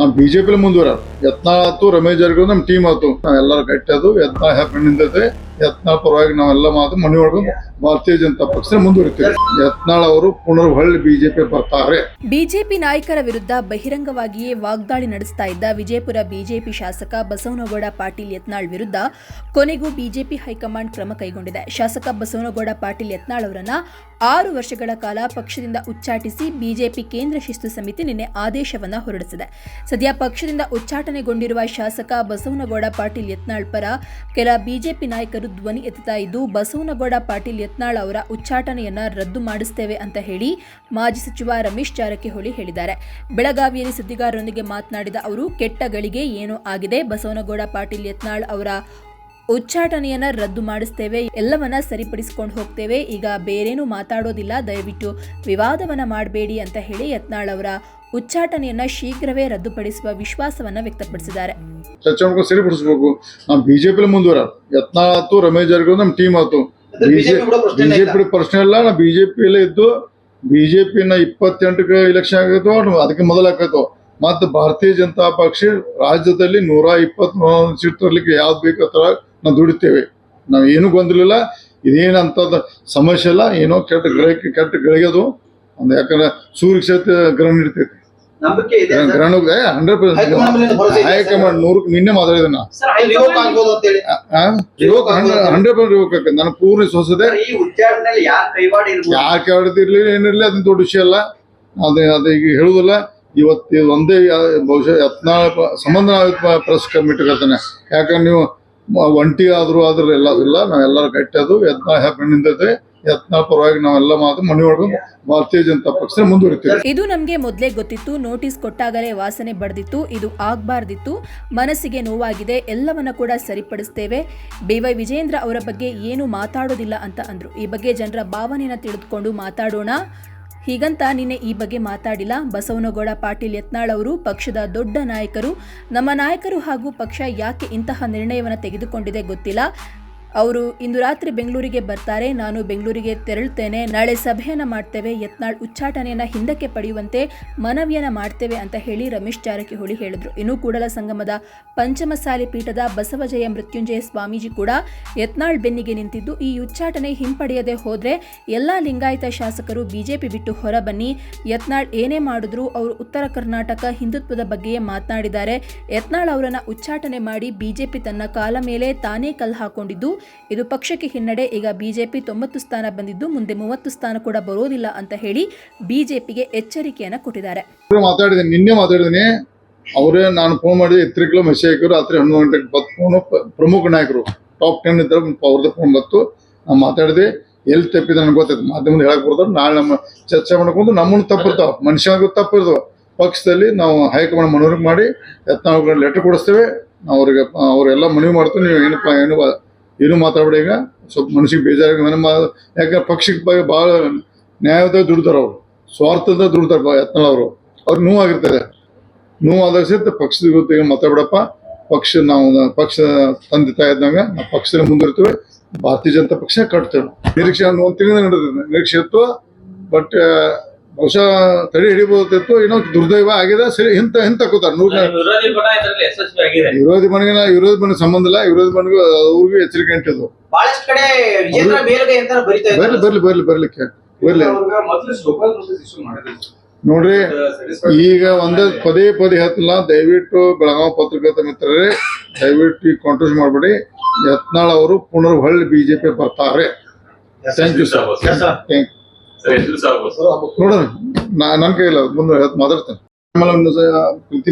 ನಾವು ಬಿಜೆಪಿ ಮುಂದುವರ ಯತ್ನ ಆತು ರಮೇಶ್ ಜಾರಕಿಹೊಳಿ ನಮ್ಮ ಟೀಮ್ ಆತು ನಾವೆಲ್ಲರೂ ಗಟ್ಟಿಯದು ಯತ್ನ ಹ್ಯಾಪಿ ನಿಂತೈತೆ ಯತ್ನ ಪರವಾಗಿ ನಾವೆಲ್ಲ ಮಾತು ಮನೆ ಒಳಗೊಂಡು ಭಾರತೀಯ ಜನತಾ ಪಕ್ಷ ಮುಂದುವರಿತೀವಿ. ಅವರು ಪುನರ್ಹಳ್ಳಿ ಬಿಜೆಪಿ ಬರ್ತಾರೆ. ಬಿಜೆಪಿ ನಾಯಕರ ವಿರುದ್ಧ ಬಹಿರಂಗವಾಗಿಯೇ ವಾಗ್ದಾಳಿ ನಡೆಸ್ತಾ ಇದ್ದ ವಿಜಯಪುರ ಬಿಜೆಪಿ ಶಾಸಕ ಬಸವನಗೌಡ ಪಾಟೀಲ್ ಯತ್ನಾಳ್ ವಿರುದ್ಧ ಕೊನೆಗೂ ಬಿಜೆಪಿ ಹೈಕಮಾಂಡ್ ಕ್ರಮ ಕೈಗೊಂಡಿದೆ. ಶಾಸಕ ಬಸವನಗೌಡ ಪಾಟೀಲ್ ಯತ್ನಾಳ್ ಅವರನ್ನ ಆರು ವರ್ಷಗಳ ಕಾಲ ಪಕ್ಷದಿಂದ ಉಚ್ಚಾಟಿಸಿ ಬಿಜೆಪಿ ಕೇಂದ್ರ ಶಿಸ್ತು ಸಮಿತಿ ನಿನ್ನೆ ಆದೇಶವನ್ನ ಹೊರಡಿಸಿದೆ. ಸದ್ಯ ಪಕ್ಷದಿಂದ ಉಚ್ಚಾಟನೆಗೊಂಡಿರುವ ಶಾಸಕ ಬಸವನಗೌಡ ಪಾಟೀಲ್ ಯತ್ನಾಳ್ ಪರ ಕೆಲ ಬಿಜೆಪಿ ನಾಯಕರು ಧ್ವನಿ ಎತ್ತುತ್ತಾ ಇದ್ದು, ಬಸವನಗೌಡ ಪಾಟೀಲ್ ಯತ್ನಾಳ್ ಅವರ ಉಚ್ಚಾಟನೆಯನ್ನ ರದ್ದು ಮಾಡಿಸ್ತೇವೆ ಅಂತ ಹೇಳಿ ಮಾಜಿ ಸಚಿವ ರಮೇಶ್ ಜಾರಕಿಹೊಳಿ ಹೇಳಿದ್ದಾರೆ. ಬೆಳಗಾವಿಯಲ್ಲಿ ಸುದ್ದಿಗಾರರೊಂದಿಗೆ ಮಾತನಾಡಿದ ಅವರು, ಕೆಟ್ಟ ಗಳಿಗೆ ಏನೋ ಆಗಿದೆ. ಬಸವನಗೌಡ ಪಾಟೀಲ್ ಯತ್ನಾಳ್ ಅವರ ಉಚ್ಚಾಟನೆಯನ್ನ ರದ್ದು ಮಾಡಿಸ್ತೇವೆ. ಎಲ್ಲವನ್ನ ಸರಿಪಡಿಸಿಕೊಂಡು ಹೋಗ್ತೇವೆ. ಈಗ ಬೇರೇನು ಮಾತಾಡೋದಿಲ್ಲ. ದಯವಿಟ್ಟು ವಿವಾದವನ್ನ ಮಾಡಬೇಡಿ ಅಂತ ಹೇಳಿ ಯತ್ನಾಳ್ ಅವರ ಉಚ್ಚಾಟನೆಯನ್ನ ಶೀಘ್ರವೇ ರದ್ದುಪಡಿಸುವ ವಿಶ್ವಾಸವನ್ನ ವ್ಯಕ್ತಪಡಿಸಿದ್ದಾರೆ. ಚರ್ಚೆ ಸರಿಪಡಿಸಬೇಕು. ನಾವು ಬಿಜೆಪಿ ಮುಂದುವರ. ಯತ್ನಾಳ್ ಆತು ರಮೇಶ್ ಜಾರಕಿಹೊಳಿ ನಮ್ಮ ಟೀಮ್ ಆತು. ಬಿಜೆಪಿ ಪ್ರಶ್ನೆ ಇಲ್ಲ. ನಾ ಬಿಜೆಪಿಯಲ್ಲೇ ಇದ್ದು ಬಿಜೆಪಿನ ಇಪ್ಪತ್ತೆಂಟಕ್ಕೆ ಇಲೆಕ್ಷನ್ ಆಗೈತೋ ಅದಕ್ಕೆ ಮೊದಲಾಕೈತೋ ಮತ್ತು ಭಾರತೀಯ ಜನತಾ ಪಕ್ಷ ರಾಜ್ಯದಲ್ಲಿ ನೂರ ಇಪ್ಪತ್ತ್ ಸೀಟ್ ತರಲಿಕ್ಕೆ ಯಾವ್ದು ಬೇಕು ಥರ ನಾವು ದುಡಿತೇವೆ. ನಾವು ಏನೂ ಗೊಂದಲಿಲ್ಲ ಇದೇನಂತದ ಸಮಸ್ಯೆ ಇಲ್ಲ ಏನೋ ಕೆಟ್ಟ ಗ್ರಹಕ್ಕೆ ಕೆಟ್ಟ ಗಳಿಗೆದು ಒಂದು ಯಾಕಂದ್ರೆ ಸೂರ್ಯ ಕ್ಷೇತ್ರ ಗ್ರಹಣ ಇರ್ತೈತಿ. ಗ್ರಹಣ ಹಂಡ್ರೆಡ್ ಪರ್ಸೆಂಟ್. ಹೈಕಮಾಂಡ್ ನೂರಕ್ಕೆ ನಿನ್ನೆ ಮಾತಾಡಿದೆ ನಾ ರಿವೋಕ್ ಹಂಡ್ರೆಡ್ ಪರ್ಸೆಂಟ್ ಯುವಕ ನನ್ನ ಪೂರ್ಣ ಸೊಸದೆ ಯಾಕೆ ಆಡ್ತಿರ್ಲಿ ಏನಿರ್ಲಿ ಅದನ್ನ ದೊಡ್ಡ ವಿಷಯ ಅಲ್ಲ. ಅದೇ ಅದು ಈಗ ಹೇಳುದಿಲ್ಲ ಇವತ್ತು ಒಂದೇ ಬಹುಶಃ ಯತ್ನಾಳ ಸಂಬಂಧ ಪ್ರೆಸ್ ಕಮಿಟಿ ಕರ್ತಾನೆ ಯಾಕಂದ್ರೆ ನೀವು ಒಂಟಿ ಆದ್ರೂ ಆದ್ರೂ ಎಲ್ಲ ಇಲ್ಲ. ನಾವೆಲ್ಲರೂ ಕಟ್ಟೋದು ಯತ್ನ ನಿಂತೈತೆ ಯತ್ನಾಳ ಪರವಾಗಿ ನಾವೆಲ್ಲ ಮಾತು ಮನೆ ಒಳಗೆ ಭಾರತೀಯ ಜನತಾ ಪಕ್ಷ ಮುಂದುವರಿತೀವಿ. ಇದು ನಮಗೆ ಮೊದಲೇ ಗೊತ್ತಿತ್ತು. ನೋಟಿಸ್ ಕೊಟ್ಟಾಗಲೇ ವಾಸನೆ ಬಡ್ದಿತ್ತು. ಇದು ಆಗ್ಬಾರ್ದಿತ್ತು. ಮನಸ್ಸಿಗೆ ನೋವಾಗಿದೆ. ಎಲ್ಲವನ್ನ ಕೂಡ ಸರಿಪಡಿಸ್ತೇವೆ. ಬಿವೈ ವಿಜೇಂದ್ರ ಅವರ ಬಗ್ಗೆ ಏನು ಮಾತಾಡೋದಿಲ್ಲ ಅಂತ ಅಂದ್ರು. ಈ ಬಗ್ಗೆ ಜನರ ಭಾವನೆಯನ್ನ ತಿಳಿದುಕೊಂಡು ಮಾತಾಡೋಣ. ಹೀಗಂತ ನಿನ್ನೆ ಈ ಬಗ್ಗೆ ಮಾತಾಡಿಲ್ಲ. ಬಸವನಗೌಡ ಪಾಟೀಲ್ ಯತ್ನಾಳ್ ಅವರು ಪಕ್ಷದ ದೊಡ್ಡ ನಾಯಕರು. ನಮ್ಮ ನಾಯಕರು ಹಾಗೂ ಪಕ್ಷ ಯಾಕೆ ಇಂತಹ ನಿರ್ಣಯವನ್ನು ತೆಗೆದುಕೊಂಡಿದೆ ಗೊತ್ತಿಲ್ಲ. ಅವರು ಇಂದು ರಾತ್ರಿ ಬೆಂಗಳೂರಿಗೆ ಬರ್ತಾರೆ, ನಾನು ಬೆಂಗಳೂರಿಗೆ ತೆರಳುತ್ತೇನೆ ನಾಳೆ ಸಭೆಯನ್ನು ಮಾಡ್ತೇವೆ, ಯತ್ನಾಳ್ ಉಚ್ಚಾಟನೆಯನ್ನು ಹಿಂದಕ್ಕೆ ಪಡೆಯುವಂತೆ ಮನವಿಯನ್ನು ಮಾಡ್ತೇವೆ ಅಂತ ಹೇಳಿ ರಮೇಶ್ ಜಾರಕಿಹೊಳಿ ಹೇಳಿದರು. ಇನ್ನು ಕೂಡಲ ಸಂಗಮದ ಪಂಚಮಸಾಲಿ ಪೀಠದ ಬಸವಜಯ ಮೃತ್ಯುಂಜಯ ಸ್ವಾಮೀಜಿ ಕೂಡ ಯತ್ನಾಳ್ ಬೆನ್ನಿಗೆ ನಿಂತಿದ್ದು, ಈ ಉಚ್ಚಾಟನೆ ಹಿಂಪಡೆಯದೆ ಹೋದರೆ ಎಲ್ಲ ಲಿಂಗಾಯತ ಶಾಸಕರು ಬಿಜೆಪಿ ಬಿಟ್ಟು ಹೊರಬನ್ನಿ, ಯತ್ನಾಳ್ ಏನೇ ಮಾಡಿದ್ರು ಅವರು ಉತ್ತರ ಕರ್ನಾಟಕ ಹಿಂದುತ್ವದ ಬಗ್ಗೆಯೇ ಮಾತನಾಡಿದ್ದಾರೆ. ಯತ್ನಾಳ್ ಅವರನ್ನು ಉಚ್ಚಾಟನೆ ಮಾಡಿ ಬಿಜೆಪಿ ತನ್ನ ಕಾಲ ಮೇಲೆ ತಾನೇ ಕಲ್ಲು ಹಾಕೊಂಡಿದ್ದು ಇದು ಪಕ್ಷಕ್ಕೆ ಹಿನ್ನಡೆ. ಈಗ ಬಿಜೆಪಿ ತೊಂಬತ್ತು ಸ್ಥಾನ ಬಂದಿದ್ದು ಮುಂದೆ ಮೂವತ್ತು ಸ್ಥಾನ ಕೂಡ ಬರೋದಿಲ್ಲ ಅಂತ ಹೇಳಿ ಬಿಜೆಪಿಗೆ ಎಚ್ಚರಿಕೆಯನ್ನ ಕೊಟ್ಟಿದ್ದಾರೆ. ಮಾತಾಡಿದ್ದೀನಿ, ನಿನ್ನೆ ಮಾತಾಡಿದ್ದೀನಿ. ಅವರೇ ನಾನು ಫೋನ್ ಮಾಡಿದ ಎತ್ತರಿಕಲು ಮೆಸೇಜ್ ರಾತ್ರಿ ಹನ್ನೊಂದು ಗಂಟೆಗೆ ಬತ್ ಪ್ರಮುಖ ನಾಯಕರು ಟಾಪ್ ಟೆನ್ ಇದ್ದಾರೆ ಅವ್ರದ್ದು ಫೋನ್ ಬತ್ತು ನಾನು ಮಾತಾಡಿದೆ, ಎಲ್ಲಿ ತಪ್ಪಿದೆ ನನಗೆ ಗೊತ್ತಾಯ್ತು. ಮಾಧ್ಯಮದ ಹೇಳಕ್ ಬರ್ತಾರೆ, ನಾಳೆ ನಮ್ಮ ಚರ್ಚೆ ಮಾಡ್ಕೊಂಡು ನಮ್ಮನ್ನು ತಪ್ಪಿರ್ತಾವ. ಮನುಷ್ಯನಿಗೂ ತಪ್ಪಿರ್ತಾವ. ಪಕ್ಷದಲ್ಲಿ ನಾವು ಹೈಕಮಾಂಡ್ ಮನವರಿಕೆ ಮಾಡಿ ಯತ್ನಾಳ್ ಲೆಟರ್ ಕೊಡಿಸ್ತೇವೆ. ಅವ್ರಿಗೆ ಅವರೆಲ್ಲ ಮನವಿ ಮಾಡ್ತೀವಿ ನೀವು ಏನಪ್ಪ, ಏನು ಏನು ಮಾತಾಡಬೇಡ ಈಗ. ಸ್ವಲ್ಪ ಮನಸ್ಸಿಗೆ ಬೇಜಾರಾಗಿ ಮನೆ ಯಾಕಂದ್ರೆ ಪಕ್ಷಕ್ಕೆ ಬಗ್ಗೆ ಭಾಳ ನ್ಯಾಯದ ದುಡ್ತಾರೆ ಅವರು. ಸ್ವಾರ್ಥದ ದುಡ್ತಾರೆ ಅವರು ಯತ್ನಾಳ್ ಅವರು. ಅವ್ರಿಗೆ ನೋವಾಗಿರ್ತಾರೆ. ನೋವಾದಾಗ ಸಹಿತ ಪಕ್ಷದ ಗೊತ್ತಿಗೆ ಮಾತಾಡ್ಬಿಡಪ್ಪ. ಪಕ್ಷ ನಾವು ಪಕ್ಷ ತಂದೆ ತಾಯಿ ಇದ್ದಂಗೆ ನಾವು ಪಕ್ಷದಲ್ಲಿ ಮುಂದಿರ್ತೇವೆ ಭಾರತೀಯ ಜನತಾ ಪಕ್ಷ ಕಟ್ತೇವೆ. ನಿರೀಕ್ಷೆ ಒಂದು ತಿಂಗಳ ನಡೆದಿದೆ. ನಿರೀಕ್ಷೆ ಇತ್ತು. ಬಟ್ ಬಹುಶಃ ತಡೆ ಹಿಡಿಬೋದಿತ್ತು ಏನೋ ದುರ್ದೈವ ಆಗಿದೆ ಸರಿ ಹಿಂತ ಹಿಂತ ಕೂತಾರ. ನೂರ ವಿರೋಧಿ ಮನೆಗೆ ವಿರೋಧಿ ಮನೆ ಸಂಬಂಧ ಇಲ್ಲ ವಿರೋಧಿ ಮನೆಗೂ ಅವ್ರಿಗೂ ಎಚ್ಚರಿಕೆ ಅಂಟಿದ್ವು ಬಹಳಷ್ಟು ಕಡೆ ವಿಜೇಂದ್ರ ಅಂತ ಬರಿತಾ ಬರ್ಲಿ ಇದ್ದಾರೆ. ಬರ್ಲಿ ಬರ್ಲಿ ಬರ್ಲಿಕ್ಕೆ. ಬರ್ಲಿ. ನೋಡ್ರಿ ಈಗ ಒಂದೇ ಪದೇ ಪದೇ ಹೇಳ್ತಿಲ್ಲ ದಯವಿಟ್ಟು ಬೆಳಗಾವಿ ಪತ್ರಕರ್ತ ಮಿತ್ರರೇ ದಯವಿಟ್ಟು ಈಗ ಕಾಂಟ್ರೋಸ್ ಮಾಡಬೇಡಿ. ಯತ್ನಾಳ್ ಅವರು ಪುನರ್ ಹೊಳ್ಳಿ ಬಿಜೆಪಿ ಬರ್ತಾರೆ ಥ್ಯಾಂಕ್ ಯು ಸರ್. ಥ್ಯಾಂಕ್ ಸಾಕು ನೋಡೋಣ. ನಾ ನನ್ನ ಕೈಲ್ಲ ಮುಂದೆ ಮಾತಾಡ್ತೇನೆ. ಆಮೇಲೆ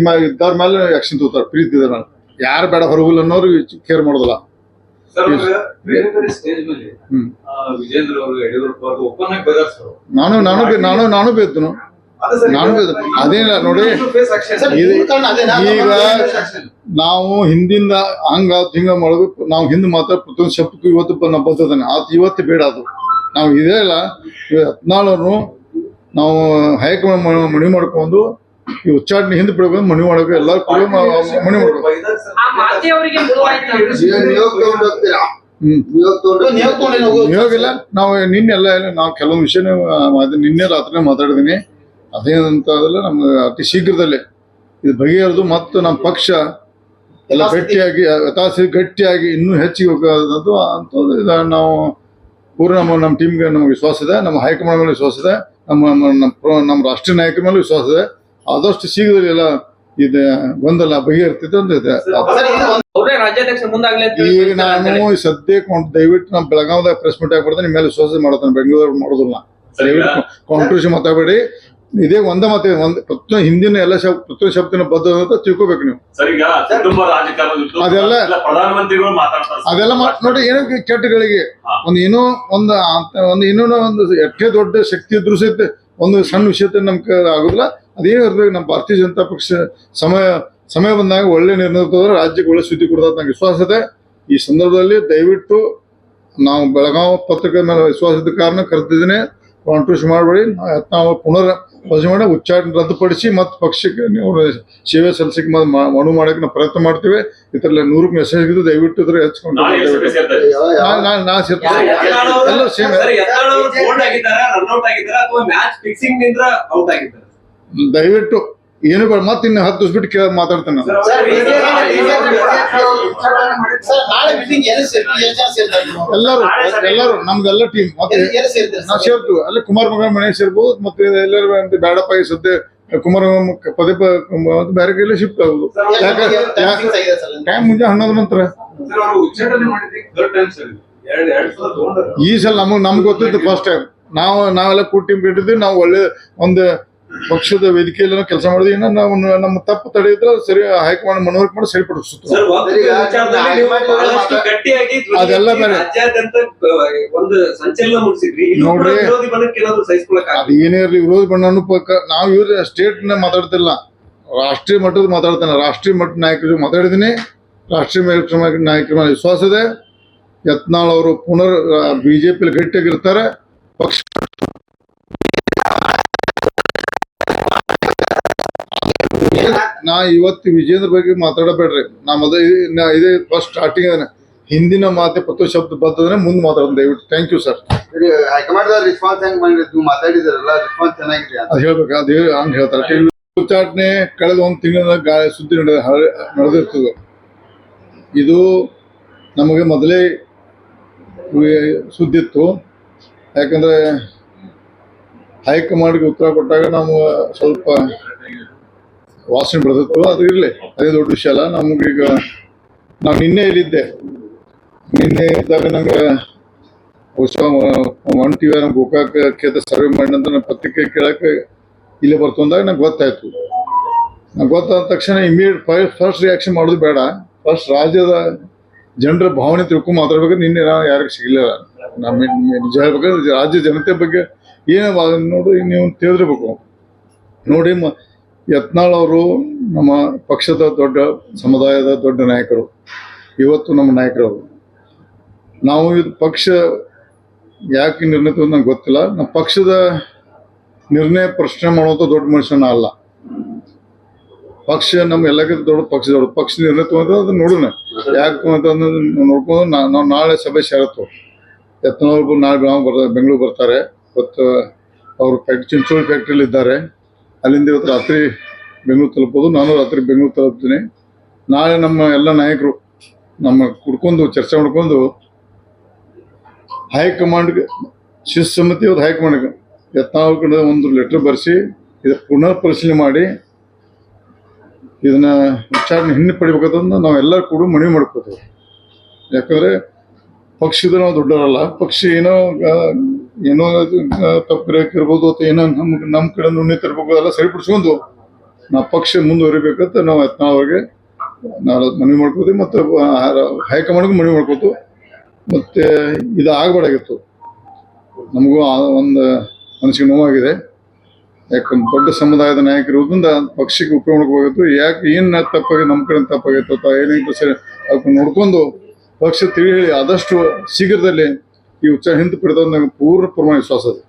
ಮ್ಯಾಲ ಇದ್ದಾರ ಮೇಲೆ ಆಕ್ಷನ್ ತಗೋತಾರೆ. ಪ್ರೀತಿ ಇದ್ದಾರ ನಾನು ಯಾರು ಬೇಡ ಹೊರಗುಲ್ ಅನ್ನೋರು ಕೇರ್ ಮಾಡೋದಿಲ್ಲ. ಸರ್ ಬೇರೆ ಬೇರೆ ಸ್ಟೇಜ್ ಮೇಲೆ ಆ, ವಿಜೇಂದ್ರ ಅವರು ಯಡಿಯೂರಪ್ಪ ಅವರು ಓಪನ್ ಆಗಿ ಬೈದಾರ್ ನಾನು ನಾನು ನಾನು ನಾನು ಬೇದ್ನು ನಾನು ಅದೇನ ನೋಡಿ? ಈಗ ನಾವು ಹಿಂದಿಂದ ಹಂಗ ಹಿಂಗ ಮಾಡೋದು ನಾವು ಹಿಂದ್ ಮಾತ್ರ ಪ್ರತಿಯೊಂದು ಶಬ್ದಕ್ಕೂ ಇವತ್ತು ನಾವು ಬರ್ತದಾನೆ ಆತ ಇವತ್ತು ಬೇಡ ಅದು. ನಾವು ಇದೇ ಇಲ್ಲ ಹದಿನಾಳನ್ನು ನಾವು ಹೈಕಮಾಂಡ್ ಮನವಿ ಮಾಡ್ಕೊಂಡು ಈ ಉಚ್ಚಾಟನೆ ಹಿಂದೆ ಬಿಡಬೇಕು ಮನವಿ ಮಾಡಬೇಕು ಎಲ್ಲರೂ ಕೂಡ ಮನವಿ ಮಾಡಬೇಕು. ಬೈದಾರ್ ಸರ್ ಆ ಮಾತೆ ಅವರಿಗೆ ಮುಳುವಾಯ್ತು ಹ್ಮ್. ನೀವು ನಿನ್ನೆ ಎಲ್ಲ ನಾವು ಕೆಲವೊಂದು ವಿಷಯ ನಿನ್ನೆ ರಾತ್ರಿ ಮಾತಾಡಿದೀನಿ. ಅದೇನಂತ ಅದಲ್ಲ ನಮ್ಗೆ ಅತಿ ಶೀಘ್ರದಲ್ಲೇ ಇದು ಬಗೆಹರಿದು ಮತ್ತು ನಮ್ಮ ಪಕ್ಷ ಎಲ್ಲ ಗಟ್ಟಿಯಾಗಿ ಯಥಾಸ್ಥಿತಿ ಗಟ್ಟಿಯಾಗಿ ಇನ್ನೂ ಹೆಚ್ಚಿಗೆ ಹೋಗೋದು ಅಂತ ನಾವು ಪೂರ್ಣ ನಮ್ಮ ನಮ್ಮ ಟೀಮ್ಗೆ ನಮ್ಗೆ ವಿಶ್ವಾಸ ಇದೆ ನಮ್ಮ ಹೈಕಮಾಂಡ್ ಮೇಲೆ ವಿಶ್ವಾಸ ಇದೆ ನಮ್ಮ ನಮ್ಮ ನಮ್ಮ ರಾಷ್ಟ್ರೀಯ ನಾಯಕರ ಮೇಲೆ ವಿಶ್ವಾಸ ಇದೆ. ಆದಷ್ಟು ಶೀಘ್ರದಲ್ಲಿ ಎಲ್ಲ ಇದು ಗೊಂದಲ ಬಗೆಹರ್ತಿದ್ದು ಅಂತ ಇದೆ. ಈಗ ನಾನು. ಸದ್ಯಕ್ಕೆ ಒಂದು ದಯವಿಟ್ಟು ನಮ್ಮ ಬೆಳಗಾವದಾಗ ಪ್ರೆಸ್ ಮೀಟ್ ಆಗ್ಬಿಡ್ದೆ ನಿಮ್ಮ ಮೇಲೆ ವಿಶ್ವಾಸ ಮಾಡ್ತಾನೆ. ಬೆಂಗಳೂರು ಮಾಡೋದಿಲ್ಲ. ದಯವಿಟ್ಟು ಕಾಂಟ್ರವರ್ಸಿ ಮಾತಾಡಬೇಡಿ. ಇದೇ ಒಂದ ಮತ್ತೆ ಒಂದು ಪ್ರತಿಯೊಂದು ಹಿಂದಿನ ಎಲ್ಲ ಶಬ್ದ ಪ್ರತಿಯೊಂದು ಶಬ್ದನ ಬದ್ಧ ಅಂತ ತಿಳ್ಕೊಬೇಕು ನೀವು. ಅದೆಲ್ಲ-. ಅದೆಲ್ಲ ನೋಡಿ ಏನೋ ಕೆಟ್ಟಗಳಿಗೆ. ಒಂದು ಏನೋ ಒಂದು ಒಂದು ಇನ್ನೂ ಒಂದು ಎಷ್ಟೇ ದೊಡ್ಡ ಶಕ್ತಿ ಇದ್ರೂ ಸಹಿತ ಒಂದು ಸಣ್ಣ ವಿಷಯ ನಮ್ಗೆ ಆಗುದಿಲ್ಲ. ಅದೇನು ಇರ್ಬೇಕು ನಮ್ಮ ಭಾರತೀಯ ಜನತಾ ಪಕ್ಷ ಸಮಯ ಸಮಯ ಬಂದಾಗ ಒಳ್ಳೆ ನಿರ್ಣಯ ರಾಜ್ಯಕ್ಕೆ ಒಳ್ಳೆ ಸುದ್ದಿ ಕೊಡ್ತಾ ನಂಗೆ ವಿಶ್ವಾಸ ಇದೆ. ಈ ಸಂದರ್ಭದಲ್ಲಿ ದಯವಿಟ್ಟು ನಾವು ಬೆಳಗಾವಿ ಪತ್ರಿಕೆ ಮೇಲೆ ವಿಶ್ವಾಸ ಇದ್ದ ಕಾರಣ ಕರೆದಿದ್ದೀನಿ. ಕಾಂಟ್ರವರ್ಸಿ ಮಾಡಬೇಡಿ ನಾವು ಪುನರ್ ಪರಿಶೀಲನೆ ಮಾಡಿ ಉಚ್ಚಾಟನೆ ರದ್ದುಪಡಿಸಿ ಮತ್ತು ಪಕ್ಷಕ್ಕೆ ನೀವು ಸೇವೆ ಸಲ್ಲಿಸಕ್ಕೆ ಮನವಿ ಮಾಡಕ್ಕೆ ನಾವು ಪ್ರಯತ್ನ ಮಾಡ್ತೀವಿ ಇದರಲ್ಲಿ ನೂರಕ್ಕೆ ಮೆಸೇಜ್ ಇದ್ದು ದಯವಿಟ್ಟು ಇದ್ರೆ ಹೆಚ್ಕೊಂಡು? ನಾ- ದಯವಿಟ್ಟು ಏನು ಬೇಡ ಮತ್ತೆ ಇನ್ನು ಹತ್ತು ದಿವಸ ಬಿಟ್ಟು ಕೇಳ ಮಾತಾಡ್ತೇನೆ ನಾನು. ಸರ್ ಸರ್ ನಾಳೆ ಮೀಟಿಂಗ್ ಎಲ್ಲಿ ಸೇರ್ತೀವಿ ಎಷ್ಟು ಜನ ಎಲ್ಲರೂ ಎಲ್ಲರೂ ನಮ್ದೆಲ್ಲ ಟೀಮ್ ಮತ್ತೆ ನಾವು ಸೇರ್ತೀವಿ. ಸೇರ್ತು ಅಲ್ಲಿ ಕುಮಾರ್ ಮಗ ಮನೆ ಸೇರ್ಬೋದು ಮತ್ತೆ ಎಲ್ಲರೂ ಅಂತ ಬೇಡಪ್ಪ ಈ ಸದ್ಯ ಕುಮಾರ ಪದೇ ಪದೇ ಬೇರೆ ಕೈಲಿ ಶಿಫ್ಟ್ ಆಗುದು? ಟೈಮ್ ಮುಂಜಾನೆ ಹನ್ನೊಂದು ನಂತರ. ಈ ಸಲ ನಮಗ್ ನಮ್ಗೆ ಗೊತ್ತಿತ್ತು ಫಸ್ಟ್ ಟೈಮ್ ನಾವು ನಾವೆಲ್ಲ ಕೂಟಿ ಬಿಟ್ಟಿದ್ವಿ ನಾವು ಒಳ್ಳೆ ಒಂದು ಪಕ್ಷದ ವೇದಿಕೆಯಲ್ಲಿ ಕೆಲಸ ಮಾಡಿದ್ವಿ. ಇನ್ನ ನಾವು ನಮ್ಮ ತಪ್ಪು ತಡೆಯಿದ್ರೆ ಸರಿ ಹೈಕಮಾಂಡ್ ಮನವರಿಕೆ ಮಾಡಿ ಸರಿಪಡಿಸುತ್ತೆ. ಅದೆಲ್ಲ ಬೇರೆ. ಒಂದು ಸಂಚಲನ ಮೂಡಿಸಿದ್ರಿ. ನೋಡ್ರಿ. ವಿರೋಧಿ ಬಣಕ್ಕೆ ಏನಾದ್ರು ಸಹಿಸ್ಕೊಳಕ್ ಅದು ಏನೇ ಇರಲಿ ವಿರೋಧ ಬಣ್ಣನು ಪಕ್ಕ ನಾವು ಇವ್ರ ಸ್ಟೇಟ್ನ ಮಾತಾಡ್ತಿಲ್ಲ. ರಾಷ್ಟ್ರೀಯ ಮಟ್ಟದ ಮಾತಾಡ್ತಾನೆ. ರಾಷ್ಟ್ರೀಯ ಮಟ್ಟದ ನಾಯಕರು ಮಾತಾಡಿದೀನಿ ರಾಷ್ಟ್ರೀಯ ನಾಯಕರ ಮೇಲೆ ವಿಶ್ವಾಸ ಇದೆ. ಯತ್ನಾಳ್ ಅವರು ಪುನರ್ ಬಿಜೆಪಿ ಗಟ್ಟಿಯಾಗಿರ್ತಾರೆ. ಪಕ್ಷ ನಾ ಇವತ್ತು ವಿಜೇಂದ್ರ ಬಗ್ಗೆ ಮಾತಾಡಬೇಡ್ರಿ. ನಾ ಮೊದಲ ನಾ ಇದೇ ಫಸ್ಟ್ ಸ್ಟಾರ್ಟಿಂಗ್ ಹಿಂದಿನ ಮಾತೆ ಪತ್ತು ಶಬ್ದ ಬದ್ದದ್ರೆ ಮುಂದೆ ಮಾತಾಡೋದು ದಯವಿಟ್ಟು. Thank you sir high command response ಹೆಂಗ್ ಮಾಡಿದ್ರಿ? ನೀವು ಮಾತಾಡಿದಿರಲ್ಲ ರಿಸ್ಪಾನ್ಸ್ ಚೆನ್ನಾಗಿದೆ ಅದು ಹೇಳ್ಬೇಕು ಅದು ಹೇಳಿ ಹಂಗೆ ಹೇಳ್ತಾರೆ. ಉಚ್ಚಾಟನೆ ಕಳೆದ ಒಂದು ತಿಂಗಳ ಗಾಳಿ ಸುದ್ದಿ ನಡೆದ ನಡೆದಿರ್ತದೆ. ಇದು ನಮಗೆ ಮೊದಲೇ ವಿ- ಸುದ್ದಿ ಇತ್ತು. ಯಾಕಂದ್ರೆ ಹೈಕಮಾಂಡ್ಗೆ ಉತ್ತರ ಕೊಟ್ಟಾಗ ನಾವು ಸ್ವಲ್ಪ ವಾಸನೆ ಬರ್ತಿತ್ತು ಅದು ಇರಲಿ. ಅದೇ ದೊಡ್ಡ ವಿಷಯ ಅಲ್ಲ. ನಮಗೀಗ ನಾವು ನಿನ್ನೆ ಇಲ್ಲಿದ್ದೆ ನಿನ್ನೆ ಇದ್ದಾಗ ನಂಗೆ ಹೊಸ ಒನ್ ಟಿ ವಿ ನಮ್ಗೆ ಹೋಗಕ್ಕೆ ಸರ್ವೆ ಮಾಡಿ ನಂತರ ನಾನು ಪತ್ರಿಕೆ ಕೇಳಕ್ಕೆ ಇಲ್ಲೇ ಬರ್ತು ಅಂದಾಗ ನಂಗೆ ಗೊತ್ತಾಯ್ತು. ನಂಗೆ ಗೊತ್ತಾದ ತಕ್ಷಣ ಇಮಿಡಿಯೇಟ್ ಫಸ್ಟ್ ರಿಯಾಕ್ಷನ್ ಮಾಡೋದು ಬೇಡ. ಫಸ್ಟ್ ರಾಜ್ಯದ ಜನರ ಭಾವನೆ ತಿಳ್ಕೊಂಡು ಮಾತಾಡ್ಬೇಕು ನಿನ್ನೆ ನಾವು ಯಾರಿಗೂ ಸಿಗಲಿಲ್ಲ. ನಮ್ಮ ನಿಜ ಹೇಳ್ಬೇಕಂದ್ರೆ ರಾಜ್ಯ ಜನತೆ ಬಗ್ಗೆ ಏನೇ ನೋಡಿ ನೀವು ತಿಳಿದಿರ್ಬೇಕು ನೋಡಿ ಯತ್ನಾಳ್ ಅವರು ನಮ್ಮ ಪಕ್ಷದ ದೊಡ್ಡ, ಸಮುದಾಯದ ದೊಡ್ಡ ನಾಯಕರು. ಇವತ್ತು ನಮ್ಮ ನಾಯಕರವರು. ನಾವು ಇದು ಪಕ್ಷ ಯಾಕೆ ನಿರ್ಣಯ ನಂಗೆ ಗೊತ್ತಿಲ್ಲ. ನಮ್ಮ ಪಕ್ಷದ ನಿರ್ಣಯ ಪ್ರಶ್ನೆ ಮಾಡುವಂಥ ದೊಡ್ಡ ಮನುಷ್ಯನ ಅಲ್ಲ. ಪಕ್ಷ ನಮ್ಮ ಎಲ್ಲಕ್ಕಿಂತ ದೊಡ್ಡ ಪಕ್ಷ ಪಕ್ಷ ನಿರ್ಣಯ ತಗೊಂಡ್ರೆ ಅದನ್ನ ನೋಡೋಣ. ಯಾಕೆ ಅಂತ ನೋಡ್ಕೊಂಡು ನಾವು ನಾಳೆ ಸಭೆ ಸೇರತ್ತು. ಯತ್ನವ್ರು ನಾಳೆ ಬೆಳಗಾವಿ ಬರ್ತಾರೆ ಬೆಂಗಳೂರು ಬರ್ತಾರೆ. ಇವತ್ತು ಅವರು ಫ್ಯಾಕ್ಟ್ರಿ ಚಿಂಚೋಳಿ ಫ್ಯಾಕ್ಟ್ರಿಲಿ ಇದ್ದಾರೆ. ಅಲ್ಲಿಂದ ಇವತ್ತು ರಾತ್ರಿ ಬೆಂಗಳೂರು ತಲುಪೋದು. ನಾನು ರಾತ್ರಿ ಬೆಂಗಳೂರು ತಲುಪ್ತೀನಿ. ನಾಳೆ ನಮ್ಮ ಎಲ್ಲ ನಾಯಕರು ನಮ್ಮ ಕುಡ್ಕೊಂಡು ಚರ್ಚೆ ಮಾಡ್ಕೊಂಡು ಹೈಕಮಾಂಡ್ಗೆ ಶಿಸ್ಸಮ್ಮತಿ ಅವ್ರು ಹೈಕಮಾಂಡ್ಗೆ ಯತ್ನಾಳ್ ಒಂದು ಲೆಟ್ರ್ ಬರೆಸಿ, ಇದು ಪುನರ್ ಪರಿಶೀಲನೆ ಮಾಡಿ, ಇದನ್ನ ವಿಚಾರಣೆ ಹಿಂದೆ ಪಡಿಬೇಕಂತಂದು ನಾವೆಲ್ಲರೂ ಕೂಡ ಮನವಿ ಮಾಡ್ಕೋತೀವಿ. ಯಾಕಂದ್ರೆ ಪಕ್ಷದ ನಾವು ದೊಡ್ಡವರಲ್ಲ. ಪಕ್ಷಿ ಏನೋ ಏನೋ ತಪ್ಪು ಇರ್ಬೋದು ಅಥವಾ ಏನೋ ನಮ್ಗೆ ನಮ್ಮ ಕಡೆ ನುಣ್ಣಿ ತರಬೇಕು ಅದೆಲ್ಲ ಸರಿಪಡಿಸ್ಕೊಂಡು ನಾವು ಪಕ್ಷ ಮುಂದುವರಿಬೇಕಂತ ನಾವು ಯತ್ನಾಳ್ ಅವ್ರಿಗೆ ನಾವು ಮನವಿ ಮಾಡ್ಕೋತೀವಿ ಮತ್ತು ಹೈಕಮಾಂಡ್ಗೂ ಮನವಿ ಮಾಡ್ಕೋತು ಮತ್ತೆ ಇದು ಆಗಬಾರ್ದಾಗಿತ್ತು. ನಮಗೂ ಒಂದು ಮನಸ್ಸಿಗೆ ನೋವಾಗಿದೆ. ಯಾಕಂದ್ರೆ ದೊಡ್ಡ ಸಮುದಾಯದ ನಾಯಕರು ಇರೋದ್ರಿಂದ ಪಕ್ಷಕ್ಕೆ ಉಪಯೋಗ ಮಾಡ್ಕೋಬೇಕು ಯಾಕೆ ಏನು ತಪ್ಪಾಗಿ ನಮ್ಮ ಕಡೆ ತಪ್ಪಾಗಿತ್ತು ಅಥವಾ ಏನೇನು ಸರಿ ಅದಕ್ಕೆ ನೋಡ್ಕೊಂಡು ಪಕ್ಷ ತಿಳಿ ಹೇಳಿ ಆದಷ್ಟು ಶೀಘ್ರದಲ್ಲಿ ಈ ಉಚ್ಚಾರ ಹಿಂದೆ ಪಡೆದ ನನಗೆ ಪೂರ್ಣ ಪ್ರಮಾಣ ವಿಶ್ವಾಸ ಇದೆ